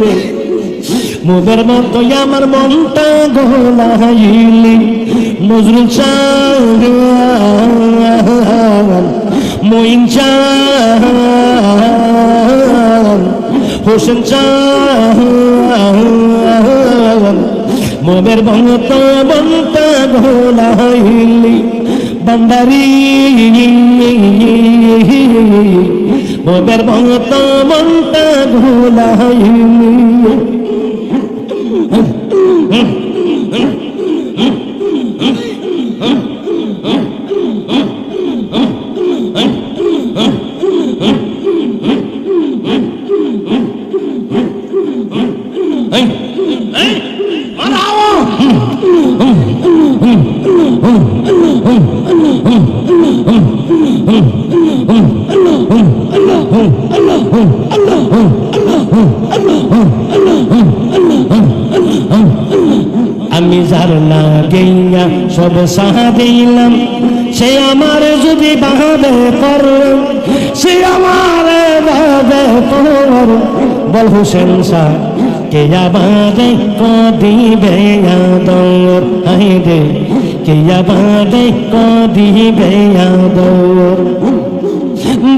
রে মোদের মতো আমার মনটা গোলাইলি নজরুল মইন হোসেন মোদের মতো মনটা গোলাইলি বান্দারি মোদের মতো মনটা গোলাইলি আমি যার লাগেইয়া সব সাহা দিলাম সে আমার যদি বাহাবে পর সে আমার বাহাবে পর বল হুসেন শাহ কে আবাদে কদিবে আদর? হাইরে কে আবাদে কদিবে আদর?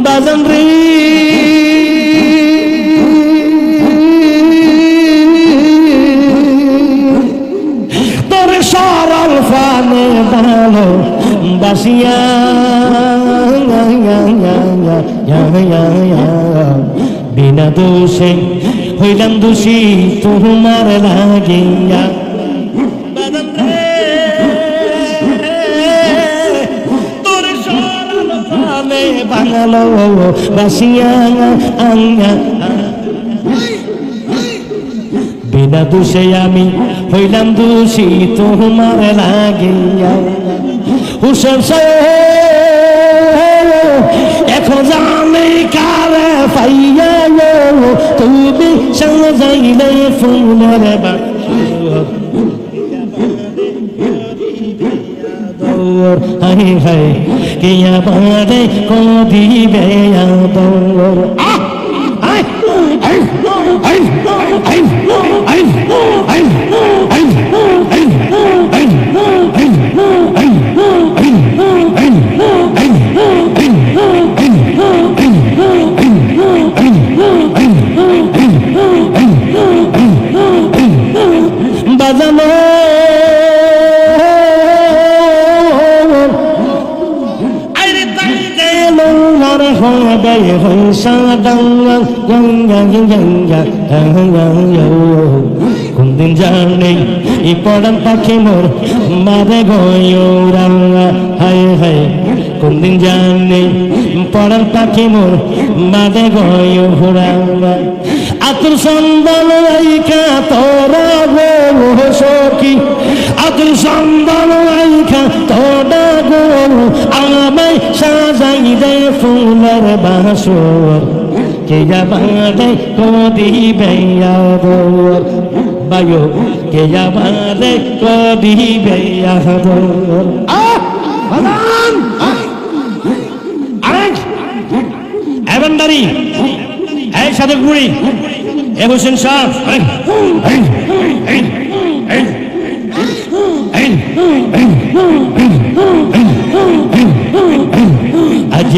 বাজন রে। বিনা দোষে হইলাম দোষী তোমার লাগিয়া বাঙালো বাসিয়া বিনা দোষে আমি হইলাম দোষী তোমার লাগিয়া হুসেন এখন জানে কারে পাইয়া তুমি সাজাইলে ফুলের হাই হাই কিয়া বাদে কদিবে আদর আহ আয় আয় আয় আয় হইসা ডাঙ্গা গঙ্গা গঙ্গা গঙ্গা কোন দিন জানি ই পড়ান পাখি মোর মারে গয়ুরাঙ্গা হাই হাই কোন দিন জানি পড়ান পাখি মোর মারে গয়ুরাঙ্গা আতুর সন্ধান আইকা তোরা গো সখী আতুর সন্ধান দে ফুলের বাসর কে যাবারে কদি বেয়াদর বায়ো কে যাবারে কদি সাহ! আজ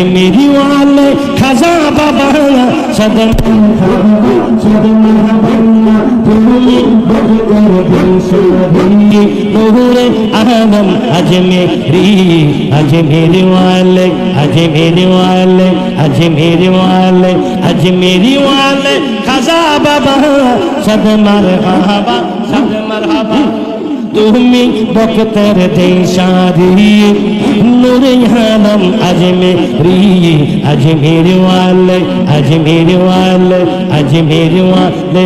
মেরি ওয়ালে খাজা বাবা সদন নূরে আলম আজ মেরি আজ মেরি ওয়ালে আজ মেরি ওয়ালে আজ মেরি ওয়ালে আজ মেরি ওয়ালে খাজা বাবা সদ মারহাবা সদ মারহাবা তুমি বক্তার দেশারি নূরে আলম আজমেরি আজমের ওয়ালে আজমের ওয়ালে আজমের ওয়ালে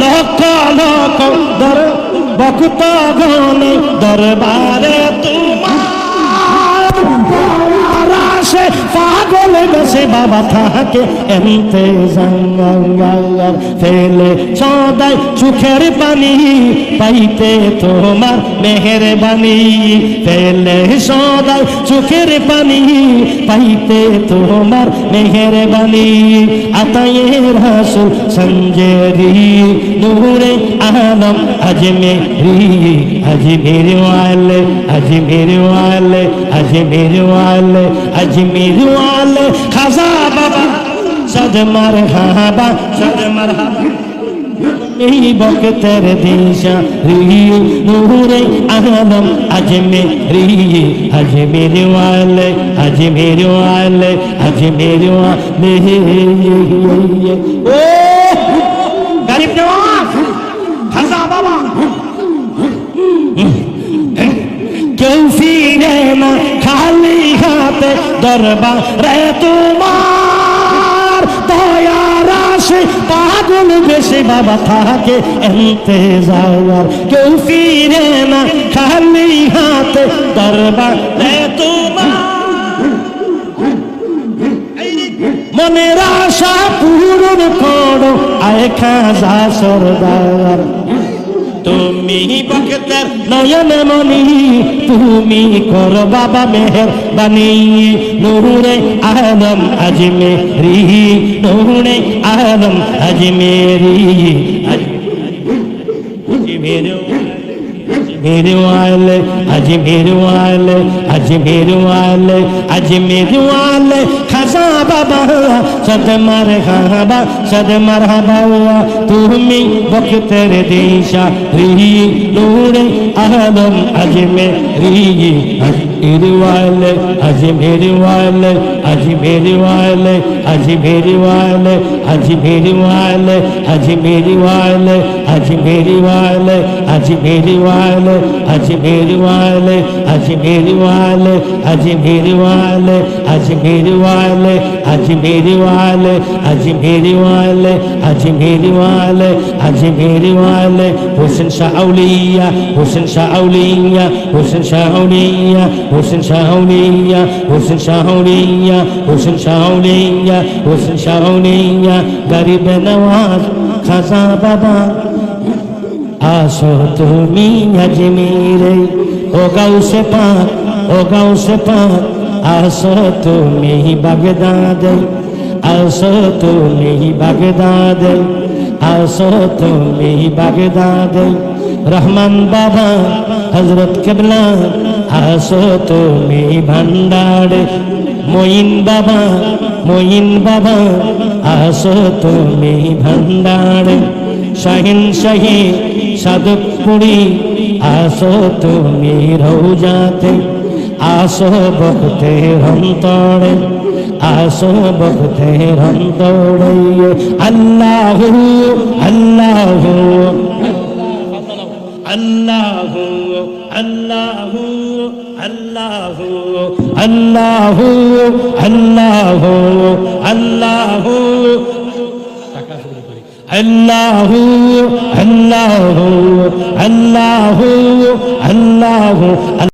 লক্ষ লক্ষ দর বক্তা গনে দরবারে আসে পাগল বসে বাবা থাকে এমতে জঙ্গল ফেলে সদাই চোখের পানি, পাইতে তোমার মেহের বানি ফেলে সদাই চোখের পানি, পাইতে তোমার মেহের বানি আতায়ের রাসুল সঞ্জেরি, নূরে আলম, আজমেরি, আজমের মেরে আজমের মেরে আজমের মেরে আজ মিরওয়াল খাজা বাবা সদ মারহাবা সদ মারহাবা नहीं बख्तर दिशा रियो नूरे आलम आज मेरी आज मेरे वाले आज मेरे वाले आज मेरे वाले ओ गरीब नवाज हजा बाबा क्यों फिर হাতে দরবার তোমার দয়ার আসে পাগল বেশি বাবা থাকে এনতে যাওয়ার। কেউ ফিরে না খালি হাতে দরবার তোমার। মনের আশা পূরণ করো, আয় খাজা সরদার। তুমি বখতের নয়ন মনি, তুমি কর বাবা মেহের বানি নূরে আলম আজমে রি নূরে আলম আজমে রি আজমেরো अजमेर वाले अजमेर वाले अजमेर वाले अजमेर बाबा हुआ सद मरहबा सद मरहबा हुआ तुमी बख्तर देशा री नूरे अहदम अजमेर अजमेर वाले अजमेर वाले अजमेर वाले अजमेर वाले अजमेर वाले अजमेर वाले अजमेर वाले अजमेर वाले अजमेर वाले अजमेर वाले अजमेर वाले अज मेरे वाले अज मेरे वाले अज मेरे वाले अज मेरे वाले अज मेरे वाले हुसन शाहौलिया हुसन शाहौलिया हुसन शाहौलिया हुसन शाहौलिया हुसन शाहौलिया हुसन शाहौलिया हुसन शाहौलिया गरीब नवाज खासा बाबा আসো তুমি আজমিরে ও গাউসে পাক ও গাউসে পাক আসো তুমি বাগদাদে, আসো তুমি বাগদাদে, আসো তুমি বাগদাদে। রহমান বাবা হজরত কেবলা, আসো তুমি ভান্ডারে। মঈন বাবা মঈন বাবা, আসো তুমি ভান্ডারে। শাহিন শাহী সাদপুরি আসো তুমি রৌজাতে আসো বক্তে রন্তড়ে আসো বক্তে রন্তড়ে আল্লাহ আল্লাহ আল্লাহ আল্লাহ আল্লাহ আল্লাহ আল্লাহ। আল্লাহ আল্লাহ আল্লাহ আল্লাহ আল্লাহ।